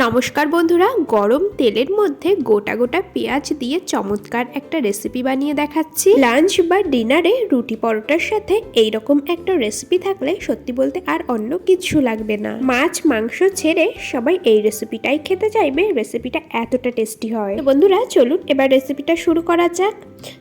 নমস্কার বন্ধুরা, গরম তেলের মধ্যে গোটা গোটা পেঁয়াজ দিয়ে চমৎকার একটা রেসিপি বানিয়ে দেখাচ্ছি। লাঞ্চ বা ডিনারে রুটি পরোটার সাথে এই রকম একটা রেসিপি থাকলে সত্যি বলতে আর অন্য কিছু লাগবে না। মাছ, মাংস ছেড়ে সবাই এই রেসিপিটাই খেতে চাইবে রেসিপিটা এতটা টেস্টি হয়। বন্ধুরা, চলুন এবার রেসিপিটা শুরু করা যাক।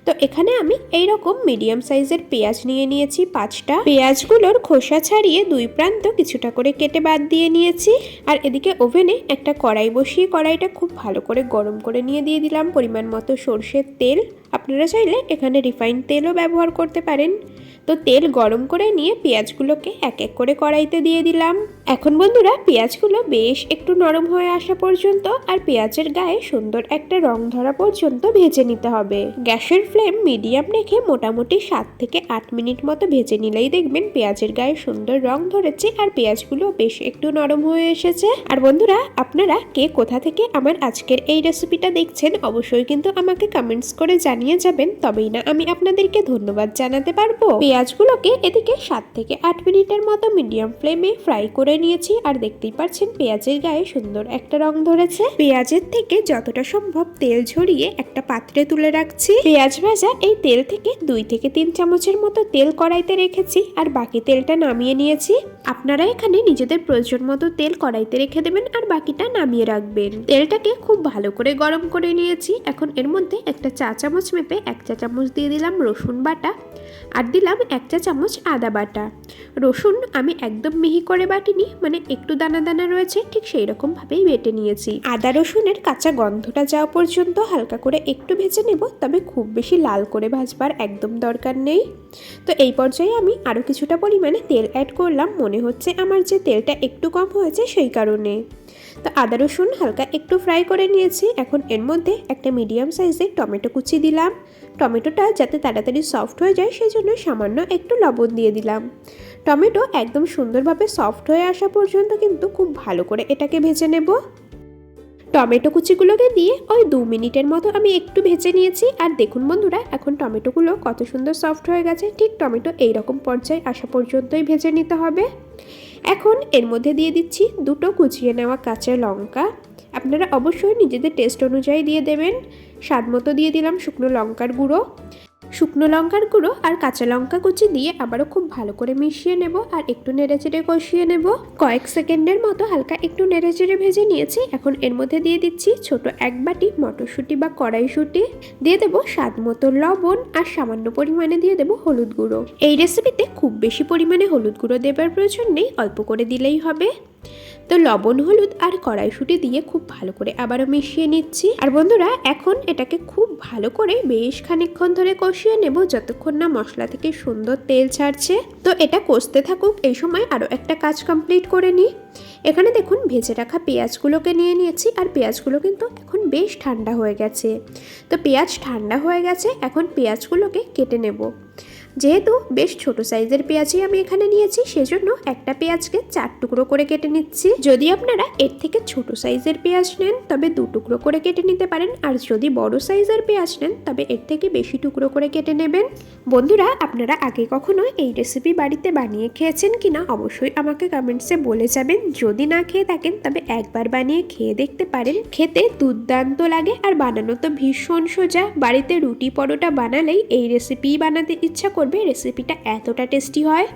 তো এখানে আমি এই রকম মিডিয়াম সাইজের পেঁয়াজ নিয়ে নিয়েছি পাঁচটা। পেঁয়াজগুলোর খোসা ছাড়িয়ে দুই প্রান্ত কিছুটা করে কেটে বাদ দিয়ে নিয়েছি। আর এদিকে ওভেনে একটা কড়াই বসিয়ে কড়াইটা খুব ভালো করে গরম করে নিয়ে দিয়ে দিলাম পরিমাণ মতো সর্ষের তেল। আপনারা চাইলে এখানে রিফাইন্ড তেলও ব্যবহার করতে পারেন। তো তেল গরম করে নিয়ে পেঁয়াজগুলোকে এক এক করে কড়াইতে দিয়ে দিলাম। এখন বন্ধুরা, পেঁয়াজগুলো বেশ একটু নরম হয়ে আসা পর্যন্ত আর পেঁয়াজের গায়ে সুন্দর একটা রং ধরা পর্যন্ত ভেজে নিতে হবে। গ্যাসের ফ্লেম মিডিয়াম রেখে মোটামুটি সাত থেকে আট মিনিট মতো ভেজে নিলেই দেখবেন পেঁয়াজের গায়ে সুন্দর রং ধরেছে আর পেঁয়াজগুলো বেশ একটু নরম হয়ে এসেছে। আর বন্ধুরা, আপনারা কে কোথা থেকে আমার আজকের এই রেসিপিটা দেখছেন অবশ্যই কিন্তু আমাকে কমেন্টস করে জানিয়ে যাবেন। তবেই না আমি আপনাদেরকে ধন্যবাদ জানাতে পারব। পেঁয়াজগুলোকে এদিকে সাত থেকে আট মিনিটের মতো মিডিয়াম ফ্লেমে ফ্রাই করে নিয়েছি। আর দেখতেই পাচ্ছেন, পেঁয়াজের গায়ে সুন্দর একটা রং ধরেছে। পেঁয়াজের থেকে যতটা সম্ভব তেল ঝরিয়ে একটা পাত্রে তুলে রাখছি। পেঁয়াজ ভাজা এই তেল থেকে দুই থেকে তিন চামচের মতো তেল কড়াইতে রেখেছি। আর বাকি তেলটা নামিয়ে নিয়েছি। আপনারা এখানে নিজেদের প্রয়োজন মতো তেল কড়াইতে রেখে দেবেন আর বাকিটা নামিয়ে রাখবেন। তেলটাকে খুব ভালো করে গরম করে নিয়েছি। এখন এর মধ্যে একটা চা চামচ মেপে এক চা চামচ দিয়ে দিলাম রসুন বাটা আর দিলাম এক চা চামচ আদা বাটা। রসুন আমি একদম মিহি করে বাটিনি মানে একটু দানা দানা রয়েছে, ঠিক সেই রকম ভাবেই বেটে নিয়েছি। আদা রসুনের কাঁচা গন্ধটা যাওয়া পর্যন্ত হালকা করে একটু ভেজে নেব, তবে খুব বেশি লাল করে ভাজবার একদম দরকার নেই। তো এই পর্যায়ে আমি আরও কিছুটা পরিমাণে তেল অ্যাড করলাম, মনে হচ্ছে আমার যে তেলটা একটু কম হয়েছে সেই কারণে। তো আদা, রসুন হালকা একটু ফ্রাই করে নিয়েছি। এখন এর মধ্যে একটা মিডিয়াম সাইজের টমেটো কুচি দিলাম। টমেটোটা যাতে তাড়াতাড়ি সফট হয়ে যায় সেই জন্য সামান্য একটু লবণ দিয়ে দিলাম। টমেটো একদম সুন্দরভাবে সফট হয়ে আসা পর্যন্ত কিন্তু খুব ভালো করে এটাকে ভেজে নেব। টমেটো কুচিগুলোকে দিয়ে ওই দু মিনিটের মতো আমি একটু ভেজে নিয়েছি। আর দেখুন বন্ধুরা, এখন টমেটোগুলো কত সুন্দর সফট হয়ে গেছে। ঠিক টমেটো এই রকম পর্যায়ে আসা পর্যন্তই ভেজে নিতে হবে। এখন এর মধ্যে দিয়ে দিচ্ছি দুটো কুচিয়ে নেওয়া কাঁচা লঙ্কা। আপনারা অবশ্যই নিজেদের টেস্ট অনুযায়ী দিয়ে দেবেন। স্বাদ মতো দিয়ে দিলাম শুকনো লঙ্কার গুঁড়ো। শুকনো লঙ্কার গুঁড়ো আর কাঁচা লঙ্কা কুচি দিয়ে আবারও খুব ভালো করে মিশিয়ে নেব আর একটু নেড়েচেড়ে কষিয়ে নেব। কয়েক সেকেন্ডের মতো হালকা একটু নেড়েচেড়ে ভেজে নিয়েছি। এখন এর মধ্যে দিয়ে দিচ্ছি ছোট এক বাটি মটরশুঁটি বা কড়াইশুঁটি। দিয়ে দেবো স্বাদ মতো লবণ আর সামান্য পরিমাণে দিয়ে দেবো হলুদ গুঁড়ো। এই রেসিপিতে খুব বেশি পরিমাণে হলুদ গুঁড়ো দেবার প্রয়োজন নেই, অল্প করে দিলেই হবে। তো লবণ, হলুদ আর কড়াইশুঁটি দিয়ে খুব ভালো করে আবারও মিশিয়ে নিচ্ছি। আর বন্ধুরা, এখন এটাকে খুব ভালো করে বেশ খানিকক্ষণ ধরে কষিয়ে নেব যতক্ষণ না মশলা থেকে সুন্দর তেল ছাড়ছে। তো এটা কষতে থাকুক, এই সময় আরও একটা কাজ কমপ্লিট করে নিই। এখানে দেখুন, ভেজে রাখা পেঁয়াজগুলোকে নিয়ে নিয়েছি, আর পেঁয়াজগুলো কিন্তু এখন বেশ ঠান্ডা হয়ে গেছে। তো পেঁয়াজ ঠান্ডা হয়ে গেছে, এখন পেঁয়াজগুলোকে কেটে নেব। যেহেতু বেশ ছোট সাইজের পেঁয়াজই আমি এখানে নিয়েছি, সেজন্য একটা পেঁয়াজকে চার টুকরো করে কেটে নিচ্ছি। যদি আপনারা এর থেকে ছোট সাইজের পেঁয়াজ নেন, তবে দু টুকরো করে কেটে নিতে পারেন। আর যদি বড় সাইজের পেঁয়াজ নেন, তবে এর থেকে বেশি টুকরো করে কেটে নেবেন। বন্ধুরা, আপনারা আগে কখনো এই রেসিপি বাড়িতে বানিয়ে খেয়েছেন কিনা অবশ্যই আমাকে কমেন্টসে বলে যাবেন। যদি না খেয়ে থাকেন, তবে একবার বানিয়ে খেয়ে দেখতে পারেন। খেতে দুর্দান্ত লাগে আর বানানো তো ভীষণ সোজা। বাড়িতে রুটি পরোটা বানালেই এই রেসিপি বানাতে ইচ্ছা করবে রেসিপিটা এতটা টেস্টি হয়।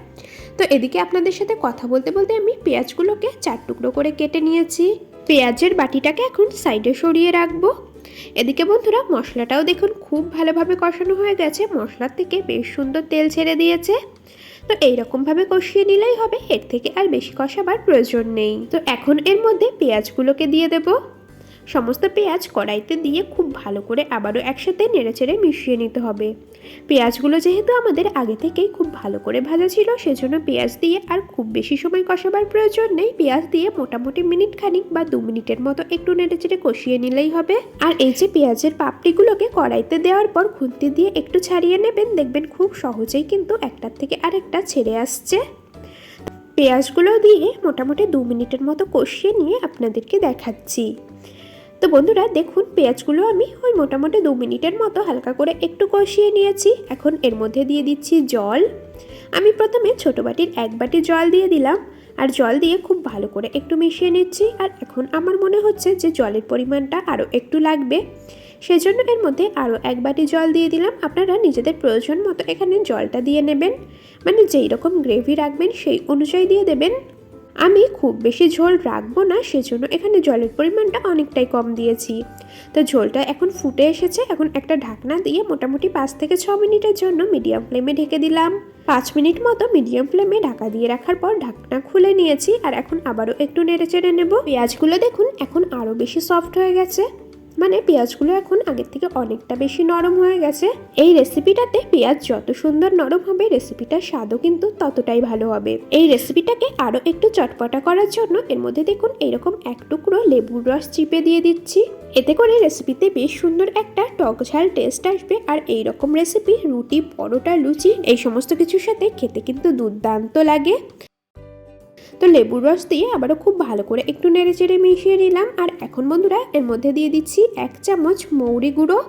তো এদিকে আপনাদের সাথে কথা বলতে বলতে আমি পেঁয়াজগুলোকে চার টুকরো করে কেটে নিয়েছি। পেঁয়াজের বাটিটাকে এখন সাইডে সরিয়ে রাখব। এদিকে বন্ধুরা, মশলাটাও দেখুন খুব ভালোভাবে কষানো হয়ে গেছে। মশলার থেকে বেশ সুন্দর তেল ছেড়ে দিয়েছে। তো এইরকমভাবে কষিয়ে নিলেই হবে, এর থেকে আর বেশি কষাবার প্রয়োজন নেই। তো এখন এর মধ্যে পেঁয়াজগুলোকে দিয়ে দেবো। সমস্ত পেঁয়াজ কড়াইতে দিয়ে খুব ভালো করে আবারও একসাথে নেড়েচেড়ে মিশিয়ে নিতে হবে। পেঁয়াজগুলো যেহেতু আমাদের আগে থেকেই খুব ভালো করে ভাজা ছিল, সেজন্য পেঁয়াজ দিয়ে আর খুব বেশি সময় কষাবার প্রয়োজন নেই। পেঁয়াজ দিয়ে মোটামুটি মিনিট খানিক বা দু মিনিটের মতো একটু নেড়েচেড়ে কষিয়ে নিলেই হবে। আর এই যে পেঁয়াজের পাপড়িগুলোকে কড়াইতে দেওয়ার পর খুন্তি দিয়ে একটু ছাড়িয়ে নেবেন, দেখবেন খুব সহজেই কিন্তু একটার থেকে আরেকটা ছেড়ে আসছে। পেঁয়াজগুলো দিয়ে মোটামুটি দু মিনিটের মতো কষিয়ে নিয়ে আপনাদেরকে দেখাচ্ছি। তো বন্ধুরা, দেখুন, পেঁয়াজগুলো আমি ওই মোটামুটি দু মিনিটের মতো হালকা করে একটু কষিয়ে নিয়েছি। এখন এর মধ্যে দিয়ে দিচ্ছি জল। আমি প্রথমে ছোটো বাটির এক বাটি জল দিয়ে দিলাম। আর জল দিয়ে খুব ভালো করে একটু মিশিয়ে নিচ্ছি। আর এখন আমার মনে হচ্ছে যে জলের পরিমাণটা আরও একটু লাগবে। সেজন্য এর মধ্যে আরও এক বাটি জল দিয়ে দিলাম। আপনারা নিজেদের প্রয়োজন মতো এখানে জলটা দিয়ে নেবেন। মানে যেই রকম গ্রেভি রাখবেন সেই অনুযায়ী দিয়ে দেবেন। আমি খুব বেশি ঝোল রাখব না, সেজন্য এখানে জলের পরিমাণটা অনেকটাই কম দিয়েছি। তো ঝোলটা এখন ফুটে এসেছে, এখন একটা ঢাকনা দিয়ে মোটামুটি পাঁচ থেকে ছ মিনিটের জন্য মিডিয়াম ফ্লেমে ঢেকে দিলাম। পাঁচ মিনিট মতো মিডিয়াম ফ্লেমে ঢাকা দিয়ে রাখার পর ঢাকনা খুলে নিয়েছি, আর এখন আবারও একটু নেড়ে চেড়ে নেব। পেঁয়াজগুলো দেখুন, এখন আরও বেশি সফট হয়ে গেছে। মানে পেঁয়াজগুলো এখন আগের থেকে অনেকটা বেশি নরম হয়ে গেছে। এই রেসিপিটাতে পেঁয়াজ যত সুন্দর নরম হবে, রেসিপিটার স্বাদও কিন্তু ততটাই ভালো হবে। এই রেসিপিটাকে আরও একটু চটপটা করার জন্য এর মধ্যে দেখুন এরকম এক টুকরো লেবুর রস চিপে দিয়ে দিচ্ছি। এতে করে রেসিপিতে বেশ সুন্দর একটা টক ঝাল টেস্ট আসবে আর এই রকম রেসিপি, রুটি, পরোটা, লুচি, এই সমস্ত কিছুর সাথে খেতে কিন্তু দুর্দান্ত লাগে। তো লেবুর রস দিয়ে আবারও খুব ভালো করে একটু নেড়ে চেড়ে মিশিয়ে নিলাম। আর এখন বন্ধুরা, এর মধ্যে দিয়ে দিচ্ছি এক চামচ মৌরি গুঁড়ো।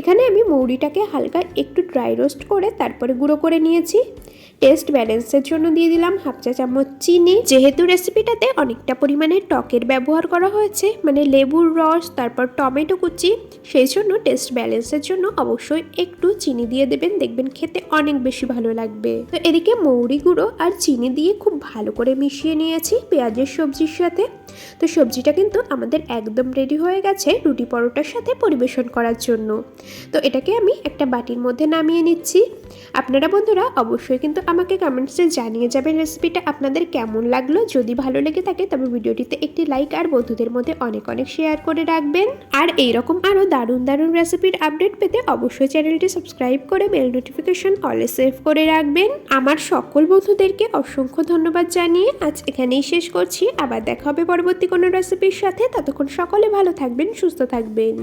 এখানে আমি মৌরিটাকে হালকা একটু ড্রাই রোস্ট করে তারপরে গুঁড়ো করে নিয়েছি। টেস্ট ব্যালেন্সের জন্য দিয়ে দিলাম হাফ চা চামচ চিনি। যেহেতু রেসিপিটাতে অনেকটা পরিমাণে টকের ব্যবহার করা হয়েছে মানে লেবুর রস, তারপর টমেটো কুচি, সেই জন্য টেস্ট ব্যালেন্সের জন্য অবশ্যই একটু চিনি দিয়ে দেবেন। দেখবেন খেতে অনেক বেশি ভালো লাগবে। তো এদিকে মৌরি গুঁড়ো আর চিনি দিয়ে খুব ভালো করে মিশিয়ে নিয়েছি পেঁয়াজের সবজির সাথে। তো সবজিটা কিন্তু আমাদের একদম রেডি হয়ে গেছে রুটি পরোটার সাথে পরিবেশন করার জন্য। তো এটাকে আমি একটা বাটির মধ্যে নামিয়ে নিচ্ছি। আপনারা বন্ধুরা অবশ্যই কিন্তু আমাকে কমেন্টসে জানিয়ে যাবেন রেসিপিটা আপনাদের কেমন লাগল। যদি ভালো লেগে থাকে তবে ভিডিওটিতে একটি লাইক আর বন্ধুদের মধ্যে অনেক অনেক শেয়ার করে রাখবেন। আর এইরকম আরও দারুণ দারুণ রেসিপির আপডেট পেতে অবশ্যই চ্যানেলটি সাবস্ক্রাইব করে বেল নোটিফিকেশন অলে সেভ করে রাখবেন। আমার সকল বন্ধুদেরকে অসংখ্য ধন্যবাদ জানিয়ে আজ এখানেই শেষ করছি। আবার দেখা হবে পরবর্তী কোনো রেসিপির সাথে। ততক্ষণ সকলে ভালো থাকবেন, সুস্থ থাকবেন।